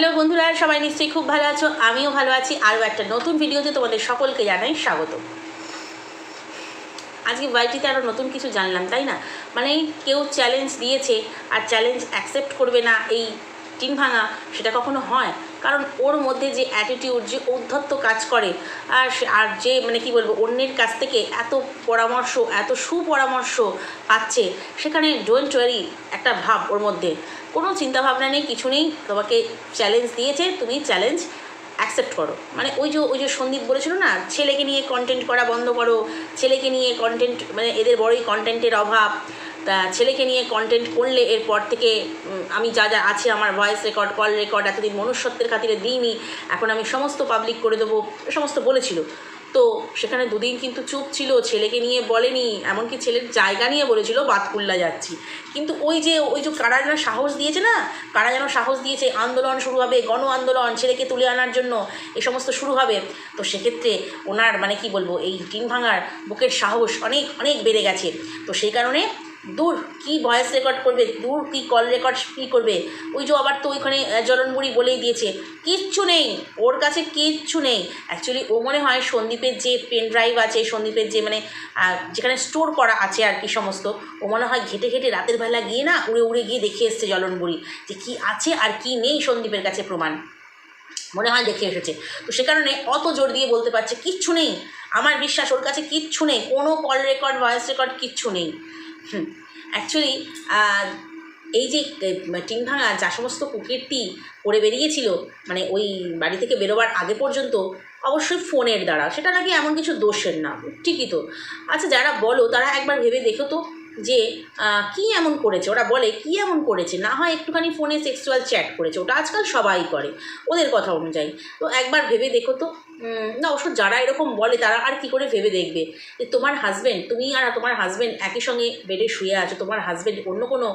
Hello বন্ধুরা, সবাই নিশ্চয়ই খুব ভালো আছো? আমিও ভালো আছি। আরও একটা নতুন ভিডিওতে তোমাদের সকলকে জানাই স্বাগত। আজকে বাড়িটিতে আরও নতুন কিছু জানলাম, তাই না? মানে কেউ চ্যালেঞ্জ দিয়েছে আর চ্যালেঞ্জ অ্যাকসেপ্ট করবে না এই টিন ভাঙা, সেটা কখনো হয়? কারণ ওর মধ্যে যে অ্যাটিটিউড যে ঔদ্ধত্য কাজ করে, আর আর যে মানে কি বলব, অন্যের কাছ থেকে এত পরামর্শ, এত সুপরামর্শ পাচ্ছে, সেখানে ডোয়েন্ট ওয়ারি একটা ভাব ওর মধ্যে। কোনো চিন্তাভাবনা নেই, কিছু নেই, তোমাকে চ্যালেঞ্জ দিয়েছে, তুমি চ্যালেঞ্জ অ্যাকসেপ্ট করো। মানে ওই যে ওই যে সন্দীপ বলেছিল না, ছেলেকে নিয়ে কন্টেন্ট করা বন্ধ করো, ছেলেকে নিয়ে কন্টেন্ট মানে এদের বড়ই কন্টেন্টের অভাব। তা ছেলেকে নিয়ে কন্টেন্ট করলে এরপর থেকে আমি যা যা আছে আমার ভয়েস রেকর্ড কল রেকর্ড এতদিন মনুষ্যত্বের খাতিরে দিইনি, এখন আমি সমস্ত পাবলিক করে দেবো, সমস্ত বলেছিল। তো সেখানে দুদিন কিন্তু চুপ ছিল, ছেলেকে নিয়ে বলেনি, এমনকি ছেলের জায়গা নিয়ে বলেছিল, বাতকুল্লা যাচ্ছি। কিন্তু ওই যে ওই যে কারা যেন সাহস দিয়েছে না, কারা যেন সাহস দিয়েছে, আন্দোলন শুরু হবে, গণ আন্দোলন, ছেলেকে তুলে আনার জন্য, এ সমস্ত শুরু হবে। তো সেক্ষেত্রে ওনার মানে কি বলব, এই টিন ভাঙার বুকের সাহস অনেক অনেক বেড়ে গেছে। তো সেই কারণে দূর কি ভয়েস রেকর্ড করবে? দূর কি কল রেকর্ড কী করবে? ওই যে আবার তো ওইখানে জলনবুড়ি বলেই দিয়েছে। কিচ্ছু নেই। ওর কাছে কিচ্ছু নেই। অ্যাকচুয়ালি ও মনে হয় সন্দীপের যে পেন ড্রাইভ আছে, সন্দীপের যে মানে যেখানে স্টোর করা আছে আর কি সমস্ত, ও মনে হয় ঘেটে ঘেটে রাতের বেলা গিয়ে না উড়ে উড়ে গিয়ে দেখে এসছে জলনবুড়ি যে কি আছে আর কি নেই সন্দীপের কাছে প্রমাণ। মনে হয় দেখে এসেছে। তো সে কারণে অত জোর দিয়ে বলতে পারছে, কিচ্ছু নেই। আমার বিশ্বাস, ওর কাছে কিচ্ছু নেই। কোনো কল রেকর্ড ভয়েস রেকর্ড কিচ্ছু নেই। হুম। অ্যাকচুয়ালি এই যে টিন ভাঙা যা সমস্ত কুকিরটি করে বেরিয়েছিল মানে ওই বাড়ি থেকে বেরোবার আগে পর্যন্ত অবশ্যই ফোনের দ্বারা, সেটা নাকি এমন কিছু দোষের না, ঠিকই তো। আচ্ছা যারা বলো, তারা একবার ভেবে দেখো তো। যে কি এমন করেছে? ওরা বলে, কি এমন করেছে? না হয় একটুখানি ফোনে সেক্সুয়াল চ্যাট করেছে। ওটা আজকাল সবাই করে, ওদের কথা অনুযায়ী। তো একবার ভেবে দেখো তো না, অবশ্য যারা এরকম বলে, তারা আর কি করে ভেবে দেখবে? যে, তোমার হাজব্যান্ড তুমি আর তোমার হাজব্যান্ড একই সঙ্গে বেডে শুয়ে আছো, তোমার হাজব্যান্ড অন্য কোনো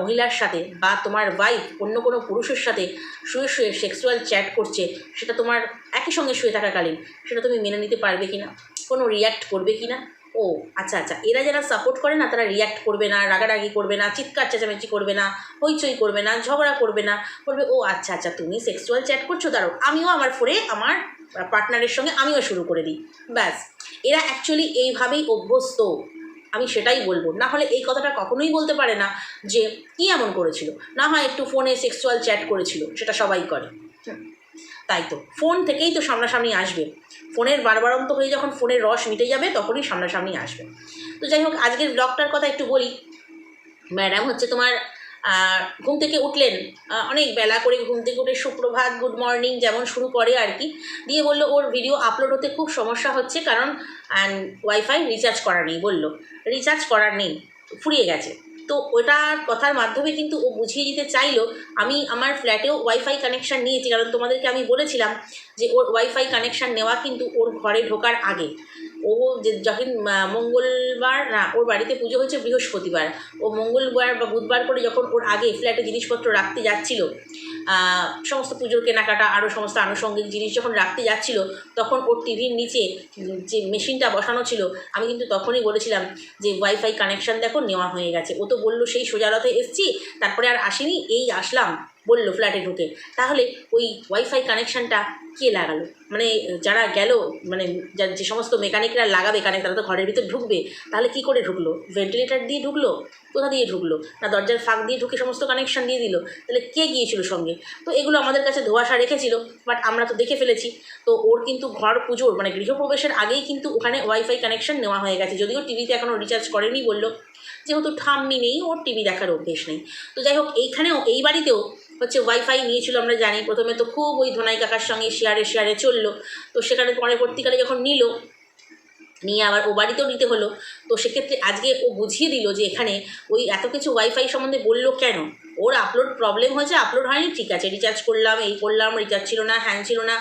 মহিলার সাথে বা তোমার ওয়াইফ অন্য কোনো পুরুষের সাথে শুয়ে শুয়ে সেক্সুয়াল চ্যাট করছে, সেটা তোমার একই সঙ্গে শুয়ে থাকাকালীন, সেটা তুমি মেনে নিতে পারবে কি না কোনো রিয়্যাক্ট করবে কি না ও আচ্ছা আচ্ছা। এরা যারা সাপোর্ট করে না, তারা রিয়্যাক্ট করবে না, রাগারাগি করবে না, চিৎকার, চেঁচামেচি করবে না, হইচই করবে না, ঝগড়া করবে না, বলবে, ও আচ্ছা আচ্ছা তুমি সেক্সুয়াল চ্যাট করছ দাঁড়ো আমিও আমার ফোনে আমার পার্টনারের সঙ্গে আমিও শুরু করে দিই। ব্যাস। এরা অ্যাকচুয়ালি এইভাবেই অভ্যস্ত। আমি সেটাই বলব। না হলে এই কথাটা কখনোই বলতে পারে না যে, কী এমন করেছিল? না হয় একটু ফোনে সেক্সুয়াল চ্যাট করেছিল, সেটা সবাই করে। তাই তো ফোন থেকেই তো সামনাসামনি আসবে। ফোনের বারবারন্ত হয়ে যখন ফোনের রস মিটে যাবে, তখনই সামনাসামনি আসবে। তো যাই হোক, আজকের ব্লগটার কথা একটু বলি। ম্যাডাম হচ্ছে তোমার ঘুম থেকে উঠলেন। অনেক বেলা করে ঘুম থেকে উঠে সুপ্রভাত গুড মর্নিং যেমন শুরু করে আর কি। দিয়ে বলল, ওর ভিডিও আপলোড হতে খুব সমস্যা হচ্ছে কারণ ওয়াইফাই রিচার্জ করা নেই। বলল রিচার্জ করার নেই, ফুরিয়ে গেছে। তো ওটার কথার মাধ্যমে কিন্তু ও বুঝিয়ে দিতে চাইলো, আমি আমার ফ্ল্যাটেও ওয়াইফাই কানেকশান নিয়েছি। কারণ তোমাদেরকে আমি বলেছিলাম যে ওর ওয়াইফাই কানেকশান নেওয়া কিন্তু ওর ঘরে ঢোকার আগে। ও যে যখন মঙ্গলবার, না, ওর বাড়িতে পুজো হয়েছে বৃহস্পতিবার। ও মঙ্গলবার বা বুধবার করে যখন ওর আগে ফ্ল্যাটে জিনিসপত্র রাখতে যাচ্ছিল সমস্ত পুজোর কেনাকাটা আরও সমস্ত আনুষঙ্গিক জিনিস যখন রাখতে যাচ্ছিল, তখন ওর টিভির নিচে যে মেশিনটা বসানো ছিল, আমি কিন্তু তখনই বলেছিলাম যে ওয়াইফাই কানেকশান দেখো, নেওয়া হয়ে গেছে। ও তো বলল, সেই সোজারথে এসছি, তারপরে আর আসিনি, এই আসলাম। বলল ফ্ল্যাটে ঢুকে। তাহলে ওই ওয়াইফাই কানেকশানটা কে লাগালো? মানে যারা গেল মানে যা- সমস্ত মেকানিকরা লাগাবে কানেক্ট তারা তো ঘরের ভিতর ঢুকবে, তাহলে কি করে ঢুকলো? ভেন্টিলেটার দিয়ে ঢুকলো? কোথা দিয়ে ঢুকলো? না দরজার ফাঁক দিয়ে ঢুকে সমস্ত কানেকশন দিয়ে দিল? তাহলে কে গিয়েছিল সঙ্গে? তো এগুলো আমাদের কাছে ধোয়াশা রেখেছিল বাট আমরা তো দেখে ফেলেছি। তো ওর কিন্তু ঘর পুজোর মানে গৃহপ্রবেশের আগেই কিন্তু ওখানে ওয়াইফাই কানেকশন নেওয়া হয়ে গেছে। যদিও টিভিতে এখনও রিচার্জ করেনি বলল। যেহেতু ঠাম্মি নেই, ওর টিভি দেখার অভ্যেস নেই। তো যাই হোক, এইখানেও, এই বাড়িতেও হচ্ছে ওয়াইফাই নিয়েছিল আমরা জানি। প্রথমে তো খুব ওই ধোনাই কাকার সঙ্গে শেয়ারে শেয়ারে চলল। তো সেখানে পরবর্তীকালে যখন নিল, নিয়ে আবার ও বাড়িতেও নিতে হলো। তো সেক্ষেত্রে আজকে ও বুঝিয়ে দিল যে এখানে ওই এত কিছু ওয়াইফাই সম্বন্ধে বলল কেন? ওর আপলোড প্রবলেম হয়েছে আপলোড হয়নি, ঠিক আছে রিচার্জ করলাম, এই করলাম রিচার্জ ছিল না হ্যাং ছিল না।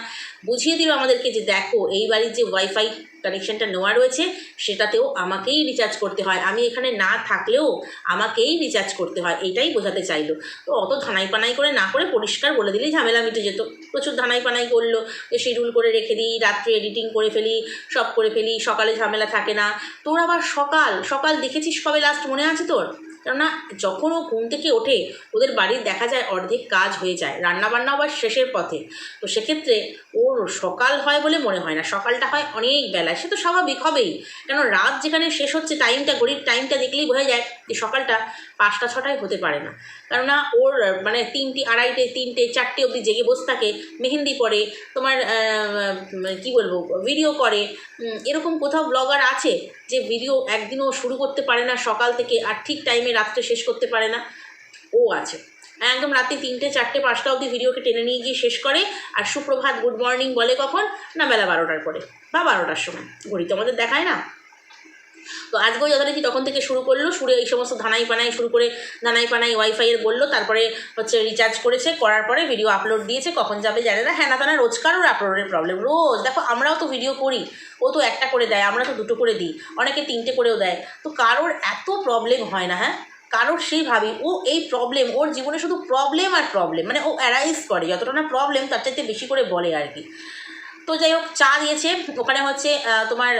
বুঝিয়ে দিল আমাদেরকে যে দেখো, এই বাড়ির যে ওয়াইফাই কানেকশানটা নেওয়া রয়েছে, সেটাতেও আমাকেই রিচার্জ করতে হয়। আমি এখানে না থাকলেও আমাকেই রিচার্জ করতে হয়, এটাই বোঝাতে চাইলো। তো অত ধানাই পানাই করে না করে পরিষ্কার বলে দিলেই ঝামেলা মিটে যেত। প্রচুর ধানাই পানাই করল, যে শিডিউল করে রেখে দিই, রাত্রে এডিটিং করে ফেলি, সব করে ফেলি, সকালে ঝামেলা থাকে না। তোর আবার সকাল সকাল দেখেছিস কবে লাস্ট মনে আছে তোর? কেননা যখন ও ঘুম থেকে ওঠে, ওদের বাড়ির দেখা যায় অর্ধেক কাজ হয়ে যায় রান্নাবান্না আবার শেষের পথে। তো সেক্ষেত্রে ওর সকাল হয় বলে মনে হয় না। সকালটা হয় অনেক বেলায়। সে তো স্বাভাবিক হবেই। কেন রাত যেখানে শেষ হচ্ছে টাইমটা ঘড়ির টাইমটা দেখলেই বোঝা যায় যে সকালটা পাঁচটা ছটায় হতে পারে না। কেননা ওর মানে তিনটে, আড়াইটে, তিনটে, চারটে অবধি জেগে বসে থাকে, মেহেন্দি পরে, তোমার কি বলব ভিডিও করে। এরকম কোথাও ব্লগার আছে যে ভিডিও একদিনও শুরু করতে পারে না সকাল থেকে, আর ঠিক টাইমে রাত্রে শেষ করতে পারে না? ও আছে। একদম রাতে তিনটে, চারটে, পাঁচটা অবধি ভিডিওকে টেনে নিয়ে গিয়ে শেষ করে, আর সুপ্রভাত গুড মর্নিং বলে কখন? না, বেলা বারোটার পরে। বা বারোটার সময়। ঘড়ি তো আমাদের দেখায় না। তো আজকেও যথারীতি তখন থেকে শুরু করল শুরু এই সমস্ত ধানাই পানাই শুরু করে ধানাই পানাই ওয়াইফাইয়ের বলল, তারপরে হচ্ছে রিচার্জ করেছে, করার পরে ভিডিও আপলোড দিয়েছে, কখন যাবে জানে না। হ্যাঁ না তা না রোজকারও আপলোডের প্রবলেম রোজ। দেখো, আমরাও তো ভিডিও করি, ও তো একটা করে দেয়, আমরা তো দুটো করে দিই, অনেকে তিনটে করেও দেয়। তো কারোর এত প্রবলেম হয় না হ্যাঁ? কারোর সেই ভাবি, ও এই প্রবলেম ওর জীবনে শুধু প্রবলেম আর প্রবলেম মানে ও অ্যারাইজ করে, যতটা না প্রবলেম তার চাইতে বেশি করে বলে আর কি। তো যাই হোক, চা দিয়েছে। ওখানে হচ্ছে তোমার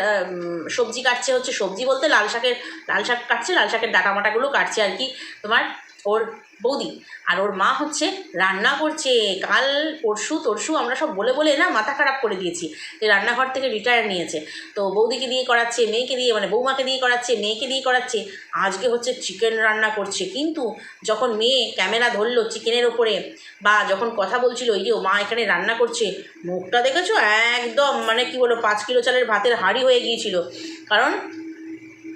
সবজি কাটছে হচ্ছে সবজি বলতে লাল শাকের, লাল শাক কাটছে, লাল শাকের ডাটা মাটাগুলো কাটছে আর কি তোমার। ওর বৌদি। আর ওর মা হচ্ছে রান্না করছে। কাল পরশু তরশু আমরা সব বলে বলে না মাথা খারাপ করে দিয়েছি যে রান্নাঘর থেকে রিটায়ার নিয়েছে। তো বৌদিকে দিয়ে করাচ্ছে, মেয়েকে দিয়ে মানে বৌমাকে দিয়ে করাচ্ছে, মেয়েকে দিয়ে করাচ্ছে। আজকে হচ্ছে চিকেন রান্না করছে। কিন্তু যখন মেয়ে ক্যামেরা ধরলো চিকেনের ওপরে বা যখন কথা বলছিল, এই যে ও মা এখানে রান্না করছে, মুখটা দেখেছ? একদম মানে কি বলো পাঁচ কিলো চালের ভাতের হাঁড়ি হয়ে গিয়েছিল। কারণ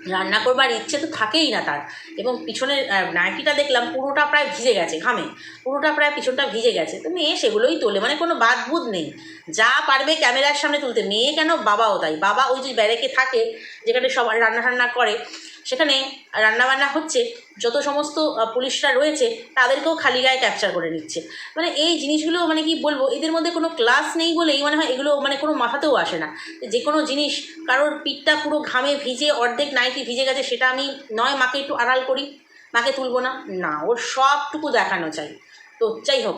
রান্না করবার ইচ্ছে তো থাকেই না তার। এবং পিছনে নাইটিটা দেখলাম পুরোটা প্রায় ভিজে গেছে ঘামে। পুরোটা প্রায় পিছনটা ভিজে গেছে। তো মেয়ে সেগুলোই তোলে মানে কোনো বাদবুদ নেই। যা পারবে ক্যামেরার সামনে তুলতে। মেয়ে কেন? বাবাও তাই। বাবা ওই যে ব্যারেকে থাকে, যেখানে সবার রান্না টান্না করে সেখানে রান্নাবান্না হচ্ছে, যত সমস্ত পুলিশরা রয়েছে, তাদেরকেও খালি গায়ে ক্যাপচার করে নিচ্ছে। মানে এই জিনিসগুলো মানে কি বলব, এদের মধ্যে কোনো ক্লাস নেই বলেই মনে হয় এগুলো মানে কোনো মাথাতেও আসে না। যে কোনো জিনিস, কারোর পিঠটা পুরো ঘামে ভিজে অর্ধেক নাইটি ভিজে গেছে, সেটা আমি নয়, মাকে একটু আড়াল করি, মাকে তুলবো না। না, ওর সবটুকু দেখানো চাই। তো যাই হোক,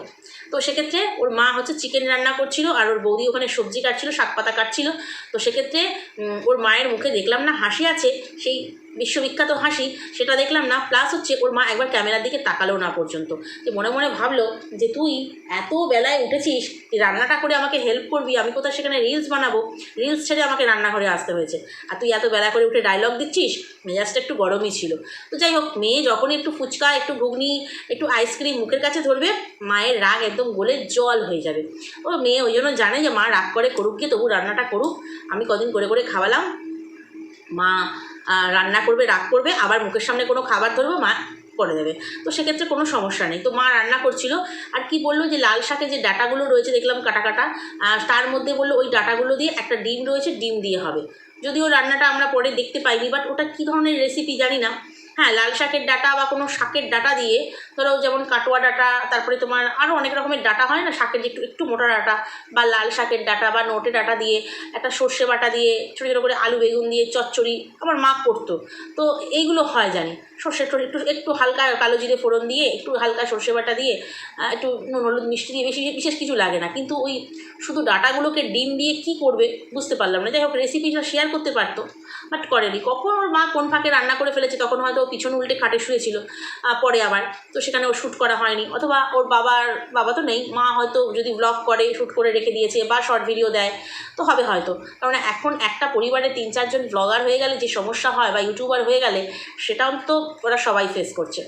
তো সেক্ষেত্রে ওর মা হচ্ছে চিকেন রান্না করছিল, আর ওর বৌদি ওখানে সবজি কাটছিল শাক পাতা কাটছিল। তো সেক্ষেত্রে ওর মায়ের মুখে দেখলাম না হাসি আছে, সেই বিশ্ববিখ্যাত হাসি, সেটা দেখলাম না প্লাস হচ্ছে ওর মা একবার ক্যামেরার দিকে তাকালো না পর্যন্ত। যে মনে মনে ভাবলো যে তুই এত বেলায় উঠেছিস রান্নাটা করে আমাকে হেল্প করবি, আমি কোথাও সেখানে রিলস বানাবো? রিলস ছেড়ে আমাকে রান্নাঘরে আসতে হয়েছে। আর তুই এত বেলা করে উঠে ডায়লগ দিচ্ছিস? মেজাজটা একটু গরমই ছিল। তো যাই হোক, মেয়ে যখনই একটু ফুচকা, একটু ঘুগনি, একটু আইসক্রিম মুখের কাছে ধরবে, মায়ের রাগ একদম গলে জল হয়ে যাবে। ও মেয়ে ওই জন্য জানে যে মা রাগ করে করুক গিয়ে তবু রান্নাটা করুক। আমি কদিন করে করে খাওয়ালাম। মা রান্না করবে, রাগ করবে, আবার মুখের সামনে কোনো খাবার ধরবে, মা করে দেবে। তো সেক্ষেত্রে কোনো সমস্যা নেই। তো মা রান্না করছিল। আর কি বলল যে, লাল শাকে যে ডাটাগুলো রয়েছে, দেখলাম কাটা কাটা তার মধ্যে বলল ওই ডাটাগুলো দিয়ে একটা ডিম রয়েছে, ডিম দিয়ে হবে। যদিও রান্নাটা আমরা পরে দেখতে পাইনি বাট ওটা কী ধরনের রেসিপি জানি না। হ্যাঁ লাল শাকের ডাটা বা কোনো শাকের ডাটা দিয়ে ধরো যেমন কাটোয়া ডাটা, তারপরে তোমার আরও অনেক রকমের ডাটা হয় না? শাকের যে একটু একটু মোটা ডাটা বা লাল শাকের ডাটা বা নোটে ডাটা দিয়ে, একটা সর্ষে বাটা দিয়ে, ছোটো ছোটো করে আলু বেগুন দিয়ে, চচ্চড়ি, আমার মা করতো। তো এইগুলো হয় জানি। সর্ষে একটু একটু হালকা কালো জিরে ফোড়ন দিয়ে, একটু হালকা সর্ষে বাটা দিয়ে একটু নুন হলুদ মিষ্টি দিয়ে বেশি, বিশেষ কিছু লাগে না। কিন্তু ওই শুধু ডাটাগুলোকে ডিম দিয়ে কি করবে বুঝতে পারলাম না। যাই হোক রেসিপিটা শেয়ার করতে পারতো বাট করেনি। কখন ওর মা কোন ফাঁকে রান্না করে ফেলেছে, তখন হয়তো ও পিছন উল্টে খাটে শুয়েছিল পরে আবার। তো সেখানে ও শ্যুট করা হয়নি, অথবা ওর বাবার, বাবা তো নেই। মা হয়তো যদি ব্লগ করে শ্যুট করে রেখে দিয়েছে বা শর্ট ভিডিও দেয়, তো হবে হয়তো। কারণ এখন একটা পরিবারে তিন চারজন ব্লগার হয়ে গেলে যে সমস্যা হয় বা ইউটিউবার হয়ে গেলে, সেটাও তো ওরা সবাই ফেস করছে।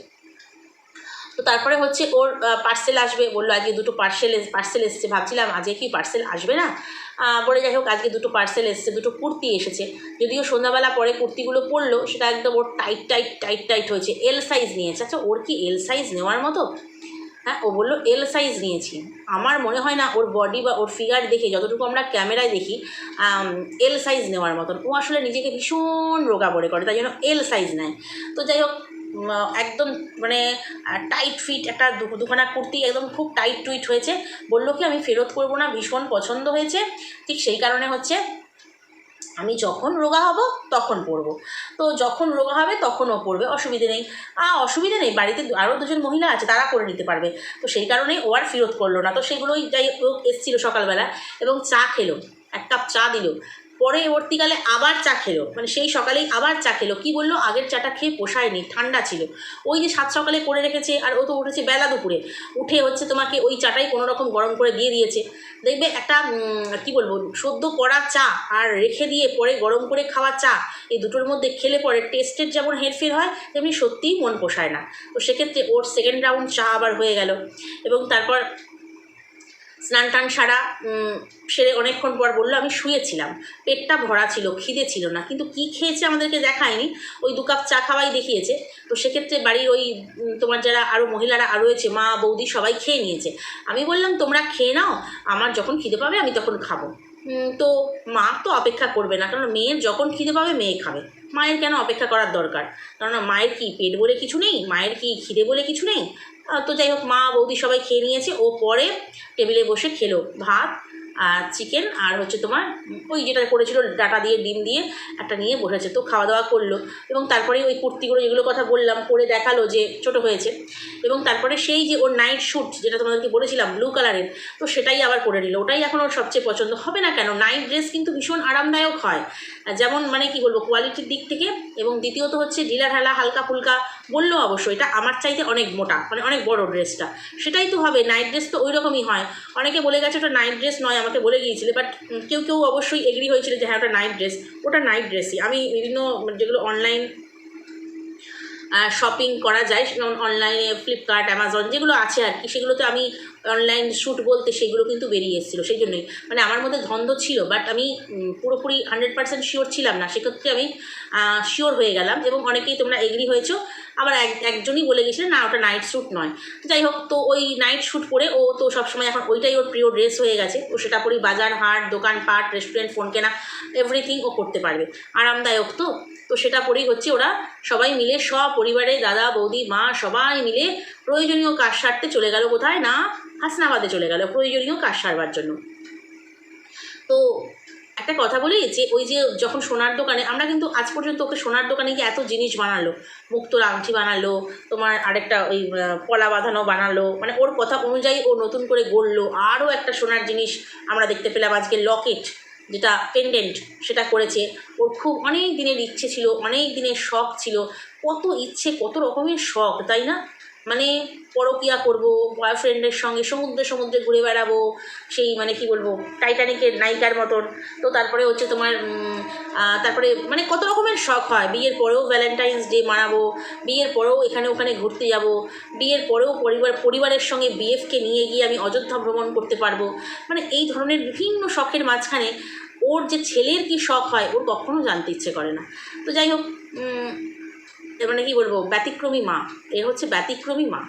তো তারপরে হচ্ছে ওর পার্সেল আসবে, বলল আজকে দুটো পার্সেল পার্সেল এসছে, ভাবছিলাম আজকে কি পার্সেল আসবে না? বলে যাই হোক, আজকে দুটো পার্সেল এসছে, দুটো কুর্তি এসেছে। যদিও সন্ধ্যাবেলা পরে কুর্তিগুলো পরলো, সেটা একদম ওর টাইট টাইট টাইট টাইট হয়েছে। এল সাইজ নিয়েছে। আচ্ছা ওর কি এল সাইজ নেওয়ার মতো? হ্যাঁ ও বলল এল সাইজ নিয়েছি। আমার মনে হয় না ওর বডি বা ওর ফিগার দেখে যতটুকু আমরা ক্যামেরায় দেখি এল সাইজ নেওয়ার মতন। ও আসলে নিজেকে ভীষণ রোগা বলে করে, তাই জন্য এল সাইজ নেয়। তো যাই হোক একদম মানে টাইট ফিট একটা দুখানা কুর্তি একদম খুব টাইট টুইট হয়েছে। বলল কি, আমি ফেরত করব না, ভীষণ পছন্দ হয়েছে। ঠিক সেই কারণে হচ্ছে আমি যখন রোগা হব, তখন পরবো তো যখন রোগা হবে তখন ও পরবে অসুবিধে নেই। আ, অসুবিধে নেই, বাড়িতে আরও দুজন মহিলা আছে, তারা করে নিতে পারবে। তো সেই কারণেই ও আর ফেরত করল না। তো সেগুলোই যাই হোক এসেছিল সকালবেলা এবং চা খেলো, এক কাপ চা দিল। পরবর্তীকালে আবার চা খেলো। মানে সেই সকালেই আবার চা খেলো। কী বলল? আগের চাটা খেয়ে পোষায়নি, ঠান্ডা ছিল। ওই যে সাত সকালে করে রেখেছে, আর ও তো উঠেছে বেলা দুপুরে। উঠে হচ্ছে তোমাকে ওই চাটাই কোনো রকম গরম করে দিয়ে দিয়েছে। দেখবে একটা কি বলব, সদ্য করা চা আর রেখে দিয়ে পরে গরম করে খাওয়া চা, এই দুটোর মধ্যে খেলে পরে টেস্টের যেমন হেরফের হয়, তেমনি সত্যিই মন পোষায় না। তো সেক্ষেত্রে ওর সেকেন্ড রাউন্ড চা আবার হয়ে গেল। এবং তারপর স্নান টান সারা সেরে অনেকক্ষণ পর বলল, আমি শুয়েছিলাম। পেটটা ভরা ছিল, খিদে ছিল না, কিন্তু কি খেয়েছে আমাদেরকে দেখায়নি। ওই দু কাপ চা খাওয়াই দেখিয়েছে। তো সেক্ষেত্রে বাড়ির ওই তোমার যারা আরও মহিলারা আরও রয়েছে, মা, বৌদি সবাই খেয়ে নিয়েছে। আমি বললাম, তোমরা খেয়ে নাও, আমার যখন খিদে পাবে, আমি তখন খাব। তো মা তো অপেক্ষা করবে না কারণ মেয়ের যখন খিদে পাবে, মেয়ে খাবে। মায়ের কেন অপেক্ষা করার দরকার? কারণ মায়ের কি পেট বলে কিছু নেই? মায়ের কি খিদে বলে কিছু নেই? তো যাই হোক, মা বৌদি সবাই খেয়ে নিয়েছে, ও পরে টেবিলে বসে খেলো ভাত আর চিকেন আর হচ্ছে তোমার ওই যেটা করেছিল ডাটা দিয়ে, ডিম দিয়ে একটা নিয়ে বসেছে। তো খাওয়া দাওয়া করল এবং তারপরে ওই কুর্তিগুলো যেগুলো কথা বললাম করে দেখাল যে ছোট হয়েছে এবং তারপরে সেই যে ওর নাইট শ্যুট যেটা তোমাদেরকে বলেছিলাম ব্লু কালারের তো সেটাই আবার করে নিল। ওটাই এখন ওর সবচেয়ে পছন্দ। হবে না কেন? নাইট ড্রেস কিন্তু ভীষণ আরামদায়ক হয়। যেমন মানে কি বলব কোয়ালিটির দিক থেকে এবং দ্বিতীয়ত হচ্ছে ঢিলা ঢালা, হালকা ফুলকা বলল অবশ্যই এটা আমার চাইতে অনেক মোটা মানে অনেক বড় ড্রেসটা। সেটাই তো হবে নাইট ড্রেস তো ওই রকমই হয়। অনেকে বলে গেছে ওটা নাইট ড্রেস নয়, আমাকে বলে গিয়েছিলে বাট কেউ কেউ অবশ্যই এগ্রি হয়েছিল যে হ্যাঁ ওটা নাইট ড্রেস ওটা নাইট ড্রেসই আমি বিভিন্ন যেগুলো অনলাইন শপিং করা যায় যেমন অনলাইনে ফ্লিপকার্ট অ্যামাজন যেগুলো আছে আর কি, সেগুলোতে আমি অনলাইন শ্যুট বলতে সেগুলো কিন্তু বেরিয়ে এসেছিল, সেই জন্যই। মানে আমার মধ্যে ধন্দ ছিল বাট আমি পুরোপুরি হান্ড্রেড পার্সেন্ট শিওর ছিলাম না। সেক্ষেত্রে আমি শিওর হয়ে গেলাম এবং অনেকেই তোমরা এগ্রি হয়েছো। আবার এক, একজনই বলে গেছিলেন, না, ওটা নাইট শ্যুট নয়। যাই হোক, তো ওই নাইট শ্যুট পরে ও তো সবসময় এখন ওইটাই ওর প্রিয় ড্রেস হয়ে গেছে। ও সেটা পরেই বাজার, হাট, দোকানপাট রেস্টুরেন্ট ফোন কেনা এভরিথিং ও করতে পারবে। আরামদায়ক তো? তো সেটা পরেই হচ্ছে ওরা সবাই মিলে সব পরিবারে দাদা, বৌদি, মা সবাই মিলে প্রয়োজনীয় কাজ সারতে চলে গেল কোথায়? না হাসনাবাদে চলে গেল, প্রয়োজনীয় কাজ সারবার জন্য। তো একটা কথা বলি যে, ওই যে যখন সোনার দোকানে, আমরা কিন্তু আজ পর্যন্ত ওকে সোনার দোকানে গিয়ে এত জিনিস বানালো। মুক্তোর আংটি বানালো, তোমার আরেকটা ওই পলা বাঁধানো বানালো মানে ওর কথা অনুযায়ী ও নতুন করে গড়লো। আরও একটা সোনার জিনিস আমরা দেখতে পেলাম আজকে, লকেট, যেটা পেন্ডেন্ট সেটা করেছে। ওর খুব অনেক দিনের ইচ্ছে ছিল, অনেক দিনের শখ ছিল। কত ইচ্ছে, কত রকমের শখ, তাই না? মানে পরকিয়া করব বয়ফ্রেন্ডের সঙ্গে সমুদ্রে সমুদ্রে ঘুরে বেড়াবো, সেই মানে কি বলব টাইটানিকের নায়িকার মতন। তো তারপরে হচ্ছে তোমার তারপরে মানে কত রকমের শখ হয়। বিয়ের পরেও ভ্যালেন্টাইন্স ডে মানাবো, বিয়ের পরেও এখানে ওখানে ঘুরতে যাব, বিয়ের পরেও পরিবার, পরিবারের সঙ্গে বিএফকে নিয়ে গিয়ে আমি অযোধ্যা ভ্রমণ করতে পারব। মানে এই ধরনের বিভিন্ন শখের মাঝখানে ওর যে ছেলের কি শখ হয়, ওর কখনো জানতে ইচ্ছে করে না। তো যাই হোক মানে কি বলব? ব্যতিক্রমী মা। এ হচ্ছে ব্যতিক্রমী মা।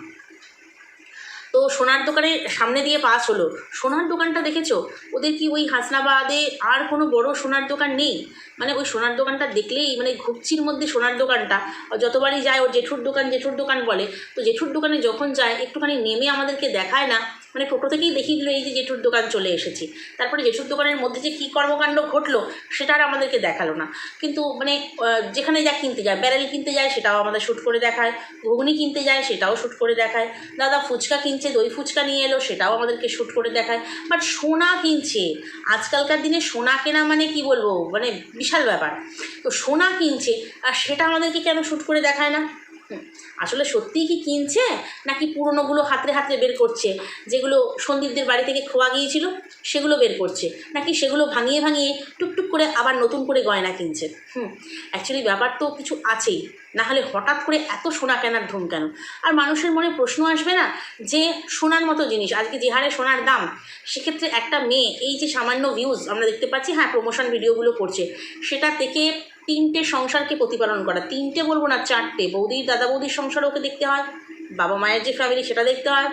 তো সোনার দোকানের সামনে দিয়ে পাস হলো। সোনার দোকানটা দেখেছ? ওদের কি ওই হাসনাবাদে আর কোনো বড় সোনার দোকান নেই? মানে ওই সোনার দোকানটা দেখলেই মানে ঘুপচির মধ্যে সোনার দোকানটা। যতবারই যায় ওর জেঠুর দোকান জেঠুর দোকান বলে। তো জেঠুর দোকানে যখন যায়, একটুখানি নেমে আমাদেরকে দেখায় না মানে টোটো থেকেই দেখিয়ে দিল এই যে জেঠুর দোকান চলে এসেছি। তারপরে জেঠুর দোকানের মধ্যে যে কী কর্মকাণ্ড ঘটলো, সেটা আর আমাদেরকে দেখাল না। কিন্তু মানে যেখানে যা কিনতে যায় ব্যারেল কিনতে যায়, সেটাও আমাদের শ্যুট করে দেখায়। ঘুগনি কিনতে যায়, সেটাও শ্যুট করে দেখায়। দাদা ফুচকা কিনছে, দই ফুচকা নিয়ে এলো, সেটাও আমাদেরকে শ্যুট করে দেখায়। বাট সোনা কিনছে। আজকালকার দিনে সোনা কেনা মানে কি বলব? মানে বিশাল ব্যাপার। তো সোনা কিনছে, আর সেটা আমাদেরকে কেন শ্যুট করে দেখায় না? আসলে সত্যিই কি কিনছে নাকি পুরনোগুলো হাতড়ে হাতড়ে বের করছে? যেগুলো সন্দীপদের বাড়ি থেকে খোয়া গিয়েছিল, সেগুলো বের করছে। নাকি সেগুলো ভাঙিয়ে ভাঙিয়ে টুকটুক করে আবার নতুন করে গয়না কিনছে? হুম অ্যাকচুয়ালি ব্যাপার তো কিছু আছেই। না হলে হঠাৎ করে এত সোনা কেনার ধুম কেন? আর মানুষের মনে প্রশ্ন আসবে না যে সোনার মতো জিনিস, আজকে যে হারে সোনার দাম, সেক্ষেত্রে একটা মেয়ে, এই যে সামান্য ভিউজ আমরা দেখতে পাচ্ছি হ্যাঁ প্রমোশন ভিডিওগুলো করছে, সেটা থেকে তিনটে সংসারকে প্রতিপালন করা। তিনটে বলব না, চারটে। বৌদির দাদা বৌদির সংসার ওকে দেখতে হয়, বাবা মায়ের যে ফ্যামিলি সেটা দেখতে হয়,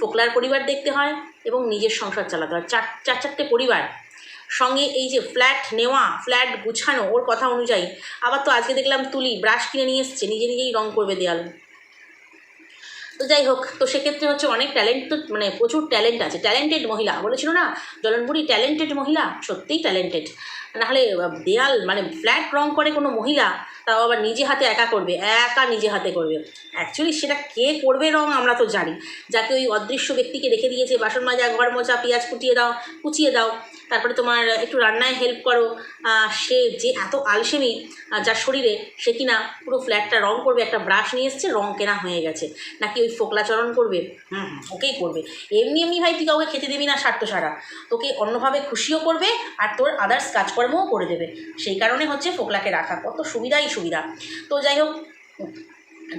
ফোকলার পরিবার দেখতে হয় এবং নিজের সংসার চালাতে হয়। চার চার চারটে পরিবার। সঙ্গে এই যে ফ্ল্যাট নেওয়া ফ্ল্যাট গুছানো, ওর কথা অনুযায়ী। আবার তো আজকে দেখলাম তুলি ব্রাশ কিনে নিয়ে এসছে, নিজে নিজেই রং করবে দেয়াল। তো যাই হোক, তো সেক্ষেত্রে হচ্ছে অনেক ট্যালেন্ট তো মানে প্রচুর ট্যালেন্ট আছে। ট্যালেন্টেড মহিলা। বলেছিল না, জলনপুরি ট্যালেন্টেড মহিলা? সত্যিই ট্যালেন্টেড নাহলে দেয়াল মানে ফ্ল্যাট রং করে কোনো মহিলা, তাও আবার নিজে হাতে একা করবে, একা নিজে হাতে করবে। অ্যাকচুয়ালি সেটা কে করবে রং আমরা তো জানি। যাকে ওই অদৃশ্য ব্যক্তিকে রেখে দিয়েছে, বাসন মাজা, ঘর মোচা পেঁয়াজ কুটিয়ে দাও, কুচিয়ে দাও তারপরে তোমার একটু রান্নায় হেল্প করো। সে যে এত আলসেমি যার শরীরে সে কিনা পুরো ফ্ল্যাটটা রং করবে একটা ব্রাশ নিয়ে এসছে রং কেনা হয়ে গেছে। নাকি ওই ফোকলাচরণ করবে? হুম, ওকেই করবে। এমনি এমনি ভাই তুই কাউকে খেতে দিবি না স্বার্থ সারা তোকে অন্যভাবে খুশিও করবে আর তোর আদার্স কাজকর্মও করে দেবে। সেই কারণে হচ্ছে ফোকলাকে রাখা। কত সুবিধাই সুবিধা। তো যাই হোক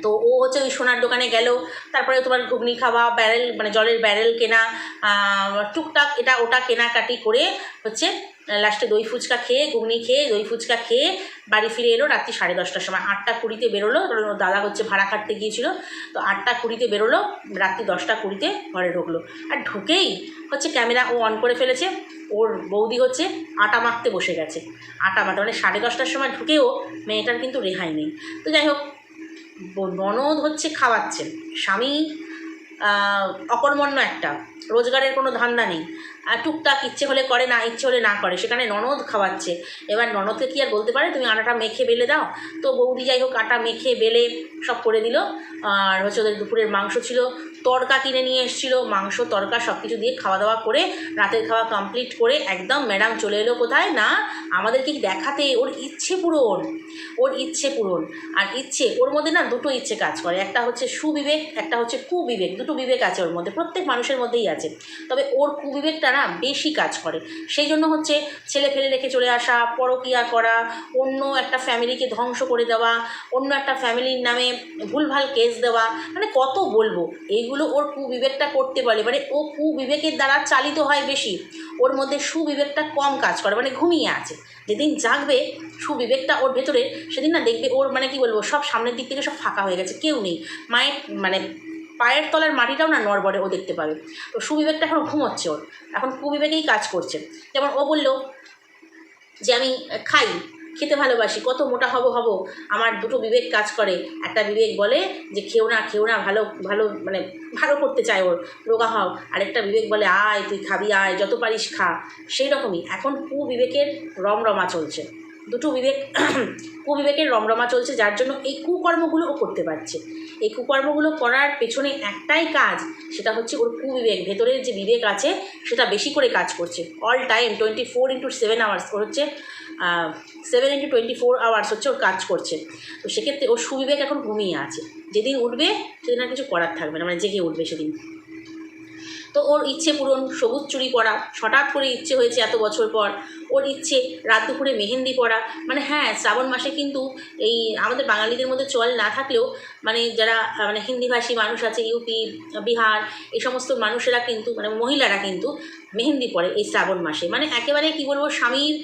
তো ও হচ্ছে ওই সোনার দোকানে গেল। তারপরে তোমার ঘুগনি খাওয়া ব্যারেল মানে জলের ব্যারেল কেনা টুকটাক এটা ওটা কেনাকাটি করে হচ্ছে লাস্টে দই ফুচকা খেয়ে, ঘুগনি খেয়ে, দই ফুচকা খেয়ে বাড়ি ফিরে এলো রাত্রি সাড়ে দশটার সময়। আটটা কুড়িতে বেরোলো কারণ ওর দাদা হচ্ছে ভাড়া খাটতে গিয়েছিল। তো আটটা কুড়িতে বেরোলো, রাত্রি দশটা কুড়িতে ঘরে ঢুকলো। আর ঢুকেই হচ্ছে ক্যামেরা ও অন করে ফেলেছে। ওর বৌদি হচ্ছে আটা মাখতে বসে গেছে। আটা মাখতে মানে সাড়ে দশটার সময় ঢুকেও মেয়েটার কিন্তু রেহাই নেই। তো যাই হোক ননদ হচ্ছে খাওয়াচ্ছেন স্বামী অকর্মণ্য একটা। রোজগারের কোনো ধান্দা নেই। আর টুকটাক ইচ্ছে হলে করে, না ইচ্ছে হলে না করে। সেখানে ননদ খাওয়াচ্ছে। এবার ননদকে কি আর বলতে পারে? তুমি আটাটা মেখে বেলে দাও। তো বৌদি যাই হোক, আটা মেখে বেলে সব করে দিল। আর হচ্ছে ওদের দুপুরের মাংস ছিল। তরকা কিনে নিয়ে এসেছিল, মাংস তরকা সব কিছু দিয়ে খাওয়া দাওয়া করে, রাতের খাওয়া কমপ্লিট করে একদম ম্যাডাম চলে এলো কোথায়? না, আমাদেরকে দেখাতে ওর ইচ্ছে পূরণ, ওর ইচ্ছে পূরণ। আর ইচ্ছে, ওর মধ্যে না দুটো ইচ্ছে কাজ করে, একটা হচ্ছে সুবিবেক, একটা হচ্ছে কুবিবেক, দুটো বিবেক আছে ওর মধ্যে, প্রত্যেক মানুষের মধ্যেই আছে। তবে ওর কুবিবেকটা না বেশি কাজ করে। সেই জন্য হচ্ছে ছেলে ফেলে রেখে চলে আসা, পরকিয়া করা, অন্য একটা ফ্যামিলিকে ধ্বংস করে দেওয়া, অন্য একটা ফ্যামিলির নামে ভুলভাল কেস দেওয়া মানে কত বলব? এইগুলো ওর কুবিবেকটা করতে পারে মানে ও কুবিবেকের দ্বারা চালিত হয় বেশি, ওর মধ্যে সুবিবেকটা কম কাজ করে মানে ঘুমিয়ে আছে। যেদিন জাগবে, সুবিবেকটা ওর ভেতরে, সেদিন না দেখবে ওর মানে কি বলব, সব সামনের দিক থেকে সব ফাঁকা হয়ে গেছে, কেউ নেই। মায়ের মানে পায়ের তলার মাটিটাও না নড়বড়ে ও দেখতে পাবে। তো সুবিবেকটা এখন ঘুমোচ্ছে ওর। এখন কুবিবেকেই কাজ করছে। যেমন ও বলল যে, আমি খাই। খেতে ভালোবাসি, কত মোটা হব হব, আমার দুটো বিবেক কাজ করে। একটা বিবেক বলে যে খেও না খেও না, ভালো ভালো মানে ভালো করতে চায় ওর, রোগা হও। আরেকটা বিবেক বলে, আয়, তুই খাবি, আয়, যত পারিস খা। সেই রকমই এখন কু বিবেকের রমরমা চলছে। দুটো বিবেক কুবিবেকের রমরমা চলছে, যার জন্য এই কুকর্মগুলো ও করতে পারছে। এই কুকর্মগুলো করার পেছনে একটাই কাজ, সেটা হচ্ছে ওর কুবিবেক ভেতরের যে বিবেক আছে, সেটা বেশি করে কাজ করছে। All time twenty four into seven hours ওর হচ্ছে seven into twenty four hours হচ্ছে ওর কাজ করছে। তো সেক্ষেত্রে ওর সুবিবেক এখন ঘুমিয়ে আছে। যেদিন উঠবে, সেদিন আর কিছু করার থাকবে না মানে জেগে উঠবে সেদিন। তো ওর ইচ্ছে পূরণ, সবুজ চুরি পরা হঠাৎ করে ইচ্ছে হয়েছে এত বছর পর। ওর ইচ্ছে রাত দুপুরে মেহেন্দি পরা মানে হ্যাঁ শ্রাবণ মাসে কিন্তু এই আমাদের বাঙালিদের মধ্যে চল না থাকলেও মানে যারা মানে হিন্দিভাষী মানুষ আছে, ইউপি, বিহার, এই সমস্ত মানুষেরা কিন্তু মানে মহিলারা কিন্তু মেহেন্দি পরে এই শ্রাবণ মাসে। মানে একেবারে কি বলব, স্বামীর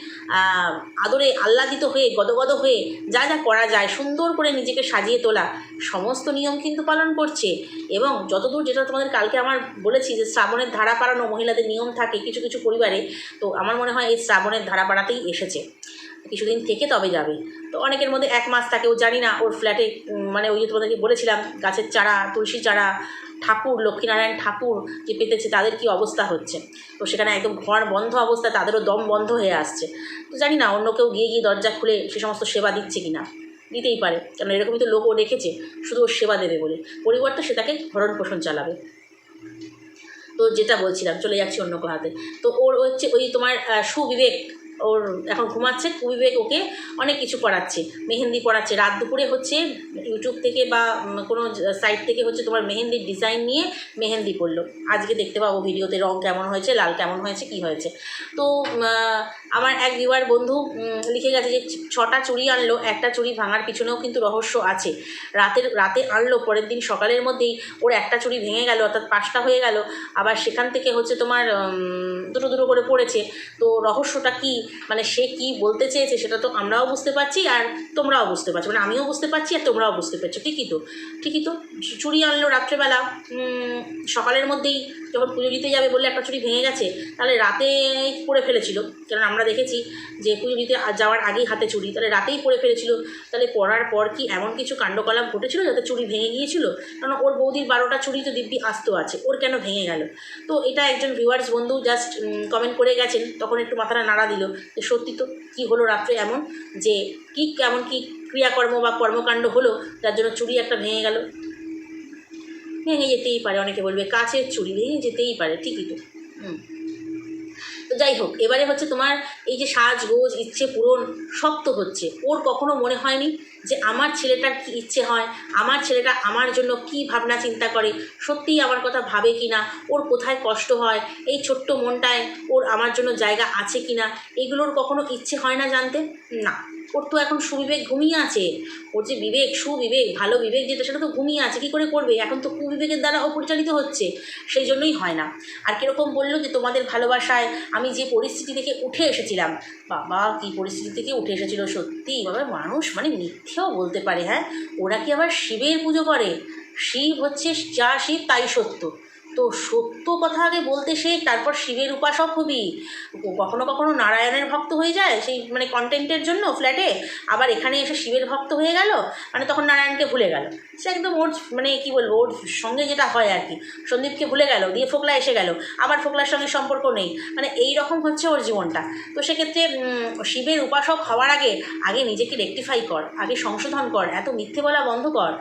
আদরে আহ্লাদিত হয়ে, গদগদ হয়ে যা যা করা যায়, সুন্দর করে নিজেকে সাজিয়ে তোলা, সমস্ত নিয়ম কিন্তু পালন করছে। এবং যতদূর যেটা তোমাদের কালকে আমার বলেছি যে শ্রাবণের ধারা পাড়ানো মহিলাদের নিয়ম থাকে কিছু কিছু পরিবারে, তো আমার মনে হয় এই শ্রাবণের ধারা পাড়াতেই এসেছে। কিছুদিন থেকে তবে যাবে। তো অনেকের মধ্যে এক মাস থাকেও জানি না, ওর ফ্ল্যাটে মানে ওই যে তোমাদেরকে বলেছিলাম, গাছের চারা তুলসী চারা ঠাকুর, লক্ষ্মীনারায়ণ ঠাকুর যে পেতেছে, তাদের কি অবস্থা হচ্ছে? তো সেখানে একদম ঘর বন্ধ অবস্থা তাদেরও দম বন্ধ হয়ে আসছে। তো জানি না, অন্য কেউ গিয়ে গিয়ে দরজা খুলে সে সমস্ত সেবা দিচ্ছে কি না দিতেই পারে। কারণ এরকমই তো লোকও রেখেছে শুধু ওর সেবা দেবে বলে। পরিবর্তে সে তাকে ভরণ পোষণ চালাবে। তো যেটা বলছিলাম, চলে যাচ্ছি অন্য কথাতে তো ওর হচ্ছে ওই তোমার সুবিবেক ওর এখন ঘুমাচ্ছে কুবিবেক ওকে অনেক কিছু পড়াচ্ছে। মেহেন্দি পড়াচ্ছে। রাত দুপুরে হচ্ছে ইউটিউব থেকে বা কোনো সাইট থেকে হচ্ছে তোমার মেহেন্দির ডিজাইন নিয়ে মেহেন্দি পড়ল আজকে দেখতে পাবো ভিডিওতে রং কেমন হয়েছে, লাল কেমন হয়েছে, কি হয়েছে। তো আমার এক ভিউয়ার বন্ধু লিখে গেছে যে ছটা চুড়ি আনলো, একটা চুড়ি ভাঙার পিছনেও কিন্তু রহস্য আছে। রাতের, রাতে আনলো, পরের দিন সকালের মধ্যেই ওর একটা চুড়ি ভেঙে গেল, অর্থাৎ পাঁচটা হয়ে গেল। আবার সেখান থেকে হচ্ছে তোমার দুটো দুটো করে পড়েছে। তো রহস্যটা কি? মানে সে কি বলতে চেয়েছে সেটা তো আমরাও বুঝতে পারছি আর তোমরাও বুঝতে পারছ। মানে আমিও বুঝতে পারছি আর তোমরাও বুঝতে পারছ। ঠিকই তো ঠিকই তো। চুড়ি আনলো রাত্রেবেলা সকালের মধ্যেই যখন পুজো দিতে যাবে বললে একটা চুড়ি ভেঙে গেছে, তাহলে রাতে পরে ফেলেছিল। কারণ আমরা দেখেছি যে পুজো দিতে যাওয়ার আগেই হাতে চুরি তাহলে রাতেই পরে ফেলেছিল। তাহলে পরার পর কি এমন কিছু কাণ্ডকলাপ ঘটেছিল যাতে চুরি ভেঙে গিয়েছিল? কারণ ওর বৌদির বারোটা চুরি তো দিব্যি আসতো আছে, ওর কেন ভেঙে গেল? তো এটা একজন ভিউয়ার্স বন্ধু জাস্ট কমেন্ট করে গেছেন, তখন একটু মাথাটা নাড়া দিল যে সত্যি তো কী হলো রাত্রে এমন? যে কী কেমন কী ক্রিয়াকর্ম বা কর্মকাণ্ড হলো যার জন্য চুরি একটা ভেঙে গেল? ভেঙে যেতেই পারে অনেকে বলবে কাছের চুড়ি ভেঙে যেতেই পারে ঠিকই তো। হুম। তো যাই হোক এবারে হচ্ছে তোমার এই যে সাজগোজ ইচ্ছে পূরণ শক্ত হচ্ছে। ওর কখনো মনে হয়নি? যে আমার ছেলেটার কি ইচ্ছে হয়, আমার ছেলেটা আমার জন্য কি ভাবনা চিন্তা করে, সত্যিই আমার কথা ভাবে কি না ওর কোথায় কষ্ট হয়, এই ছোট্ট মনটায় ওর আমার জন্য জায়গা আছে কি না এগুলোর কখনো ইচ্ছে হয় না জানতে? না। ওর তো এখন সুবিবেক ঘুমিয়ে আছে। ওর যে বিবেক, সুবিবেক, ভালো বিবেক যেটা, সেটা তো ঘুমিয়ে আছে, কী করে করবে? এখন তো কুবিবেকের দ্বারা ও পরিচালিত হচ্ছে, সেই জন্যই হয় না। আর কীরকম বলল যে, তোমাদের ভালোবাসায় আমি যে পরিস্থিতি থেকে উঠে এসেছিলাম, বাবা, কী পরিস্থিতি থেকে উঠে এসেছিল সত্যি, বাবা, মানুষ মানে মিথ্যেও বলতে পারে হ্যাঁ? ওরা কি আবার শিবের পুজো করে? শিব হচ্ছে, যা শিব তাই সত্য। তো সত্য কথা আগে বলতে শেখ তারপর শিবের উপাসক হবি। কখনো কখনো নারায়ণের ভক্ত হয়ে যায় সেই মানে কন্টেন্টের জন্য ফ্ল্যাটে আবার এখানে এসে শিবের ভক্ত হয়ে গেল মানে তখন নারায়ণকে ভুলে গেল। সে একদম ওর মানে কি বলব, ওর সঙ্গে যেটা হয় আর কি। সন্দীপকে ভুলে গেল, দিয়ে ফোকলা এসে গেল। আবার ফোকলার সঙ্গে সম্পর্ক নেই। মানে এই রকম হচ্ছে ওর জীবনটা। তো সেক্ষেত্রে শিবের উপাসক হওয়ার আগে আগে নিজেকে রেকটিফাই কর, আগে সংশোধন কর, এত মিথ্যে বলা বন্ধ কর।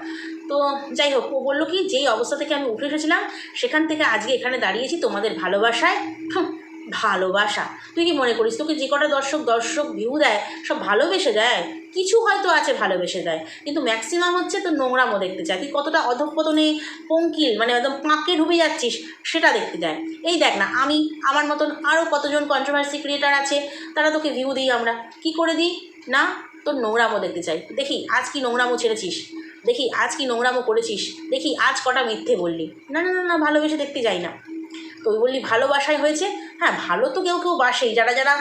তো যাই হোক, ও বলল কি, যেই অবস্থা থেকে আমি উঠে এসেছিলাম, সেখান থেকে আজকে এখানে দাঁড়িয়েছি তোমাদের ভালোবাসায়। ভালোবাসা। তুই কি মনে করিস, তোকে যে কটা দর্শক দর্শক ভিউ দেয়, সব ভালোবেসে দেয়? কিছু হয়তো আছে ভালোবেসে দেয়, কিন্তু ম্যাক্সিমাম হচ্ছে তো নোংরামো দেখতে চায়। তুই কতটা অধঃপতনে পঙ্কিল মানে একদম পাঁকে ডুবে যাচ্ছিস, সেটা দেখতে দেয় এই দেখ না, আমি, আমার মতন আরও কতজন কন্ট্রোভার্সি ক্রিয়েটার আছে, তারা তোকে ভিউ দিই আমরা। কি করে দিই? না, তোর নোংরামো দেখতে চাই। দেখি, আজ কি নোংরামো ছেড়েছিস? দেখি আজ কি নোংরামো করেছিস? দেখি আজ কটা মিথ্যে বললি। না না না না, ভালোবেসে দেখতে যাই না। তো ওই বললি ভালোবাসায় হয়েছে? হ্যাঁ ভালো তো কেউ কেউ বাসেই। যারা যারা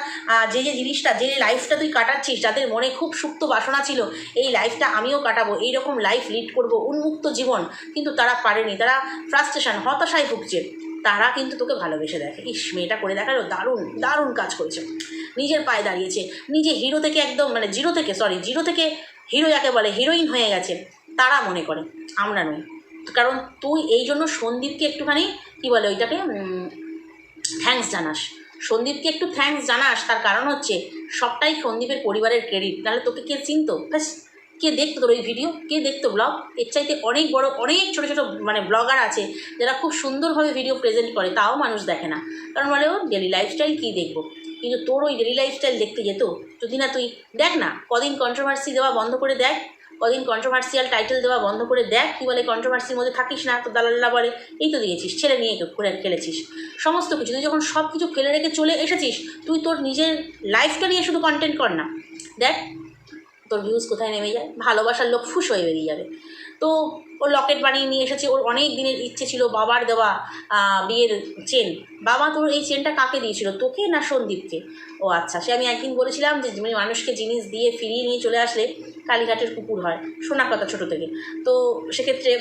যে যে জিনিসটা, যে লাইফটা তুই কাটাচ্ছিস, যাদের মনে খুব সুপ্ত বাসনা ছিল, এই লাইফটা আমিও কাটাবো, এইরকম লাইফ লিড করব উন্মুক্ত জীবন। কিন্তু তারা পারেনি। তারা ফ্রাস্ট্রেশন হতাশায় ভুগছে। তারা কিন্তু তোকে ভালোবেসে দেখে। ইস, মেয়েটা করে দেখাল, দারুণ দারুণ কাজ করেছে। নিজের পায়ে দাঁড়িয়েছে। নিজে হিরো থেকে একদম মানে জিরো থেকে সরি জিরো থেকে হিরো যাকে বলে হিরোইন হয়ে গেছে। তারা মনে করে, আমরা নই। কারণ তুই এই জন্য সন্দীপকে একটুখানি, কী বলে ওইটাকে থ্যাঙ্কস জানাস। সন্দীপকে একটু থ্যাঙ্কস জানাস, তার কারণ হচ্ছে সবটাই সন্দীপের পরিবারের ক্রেডিট তাহলে তোকে কে চিনতো? ব্যাস, কে দেখতো তোর ওই ভিডিও কে দেখতো ব্লগ এর চাইতে অনেক বড়, অনেক ছোটো ছোটো মানে ব্লগার আছে, যারা খুব সুন্দরভাবে ভিডিও প্রেজেন্ট করে, তাও মানুষ দেখে না। কারণ বলে, ও ডেলি লাইফস্টাইল কী দেখব? কিন্তু তোর ওই ডেলি লাইফস্টাইল দেখতে যেত? যদি না তুই, দেখ না, কদিন কন্ট্রোভার্সি দেওয়া বন্ধ করে দেখ কদিন কন্ট্রোভার্সিয়াল টাইটেল দেওয়া বন্ধ করে দেখ, কী বলে কন্ট্রোভার্সির মধ্যে থাকিস না তো দালাল্লা বলে, এই তো দিয়েছিস, ছেলে নিয়ে ঘুরে খেলেছিস সমস্ত কিছু, তুই যখন সব কিছু ফেলে রেখে চলে এসেছিস, তুই তোর নিজের লাইফটা নিয়ে শুধু কন্টেন্ট কর না। দেখ, তোর ভিউজ কোথায় নেমে যায়? ভালোবাসার লোক ফুস হয়ে বেরিয়ে যাবে। তো ওর লকেট বানিয়ে নিয়ে এসেছে। ওর অনেক দিনের ইচ্ছে ছিল বাবার দেওয়া বিয়ের চেন। বাবা তোর এই চেনটা কাকে দিয়েছিল? তোকে না সন্দীপকে? ও আচ্ছা সে আমি একদিন বলেছিলাম যে মানে মানুষকে জিনিস দিয়ে ফিরিয়ে নিয়ে চলে আসলে কালীঘাটের কুকুর হয় শোনা কথা ছোটো থেকে। তো সেক্ষেত্রে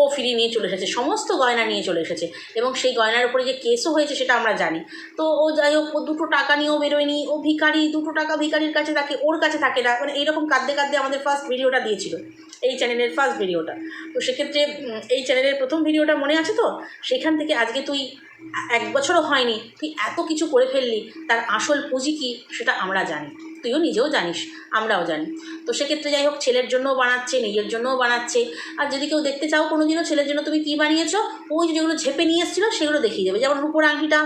ও ফিরিয়ে নিয়ে চলে এসেছে, সমস্ত গয়না নিয়ে চলে এসেছে এবং সেই গয়নার উপরে যে কেসও হয়েছে সেটা আমরা জানি। তো ও যাই হোক, ও দুটো টাকা নিয়েও বেরোয়নি, ও ভিখারি, দুটো টাকা ভিখারির কাছে থাকে ওর কাছে থাকে না মানে এইরকম কাঁদতে কাঁদতে আমাদের ফার্স্ট ভিডিওটা দিয়েছিল, এই চ্যানেলের ফার্স্ট ভিডিওটা তো সেক্ষেত্রে এই চ্যানেলের প্রথম ভিডিওটা মনে আছে তো? সেখান থেকে আজকে তুই এক বছরও হয়নি, তুই এত কিছু করে ফেললি, তার আসল পুঁজি কী সেটা আমরা জানি। তুইও নিজেও জানিস, আমরাও জানি। তো সেক্ষেত্রে যাই হোক, ছেলের জন্যও বানাচ্ছে, নিজের জন্যও বানাচ্ছে। আর যদি কেউ দেখতে চাও কোনো দিনও ছেলের জন্য তুমি কী বানিয়েছো, ওই যেগুলো ঝেপে নিয়ে এসেছিল সেগুলো দেখিয়ে দেবে। যেমন রূপোর আংটিটা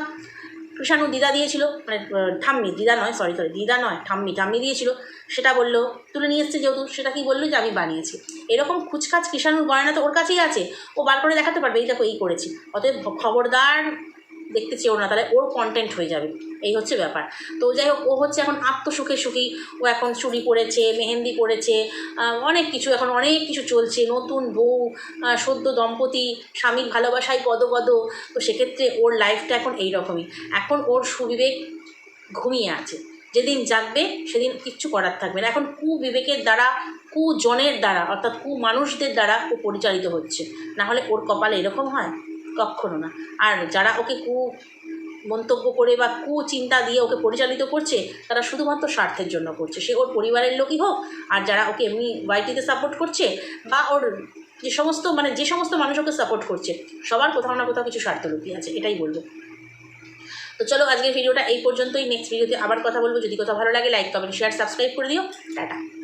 কৃষাণু দিদা দিয়েছিল মানে ঠাম্মি, দিদা নয় সরি সরি দিদা নয়, ঠাম্মি ঠাম্মি দিয়েছিল। সেটা বলল, তুলে নিয়ে এসছে যেহেতু, সেটা কি বলল যে আমি বানিয়েছি। এরকম খুচখাচ কৃষাণুর গয়না তো ওর কাছেই আছে, ও বার করে দেখাতে পারবে, এই দেখো, এই করেছি। অতএব খবরদার দেখতে চেয়েও না তাহলে ওর কন্টেন্ট হয়ে যাবে। এই হচ্ছে ব্যাপার। তো যাই হোক ও হচ্ছে এখন আত্মসুখে সুখী। ও এখন চুরি পরেছে মেহেন্দি আহ, অনেক কিছু এখন অনেক কিছু চলছে। নতুন বউ সদ্য দম্পতি স্বামীর ভালোবাসায় পদপদ। তো সেক্ষেত্রে ওর লাইফটা এখন এই রকমই এখন ওর সুবিবেক ঘুমিয়ে আছে। যেদিন জাগবে সেদিন কিচ্ছু করার থাকবে না। এখন কুবিবেকের দ্বারা কুজনের দ্বারা অর্থাৎ কু মানুষদের দ্বারা ও পরিচালিত হচ্ছে। না হলে ওর কপালে এরকম হয়? কখনো না। আর যারা ওকে কু মন্তব্য করে বা কুচিন্তা দিয়ে ওকে পরিচালিত করছে, তারা শুধুমাত্র স্বার্থের জন্য করছে। সে ওর পরিবারের লোকই হোক, আর যারা ওকে এমনি ওয়াইটিতে সাপোর্ট করছে, বা ওর যে সমস্ত মানে যে সমস্ত মানুষ ওকে সাপোর্ট করছে, সবার কোথাও না কোথাও কিছু স্বার্থ আছে, এটাই বলব। তো চলো আজকের ভিডিওটা এই পর্যন্তই। নেক্সট ভিডিওতে আবার কথা বলব। যদি কোথাও ভালো লাগে লাইক কমেন্ট শেয়ার সাবস্ক্রাইব করে দিও। টাটা।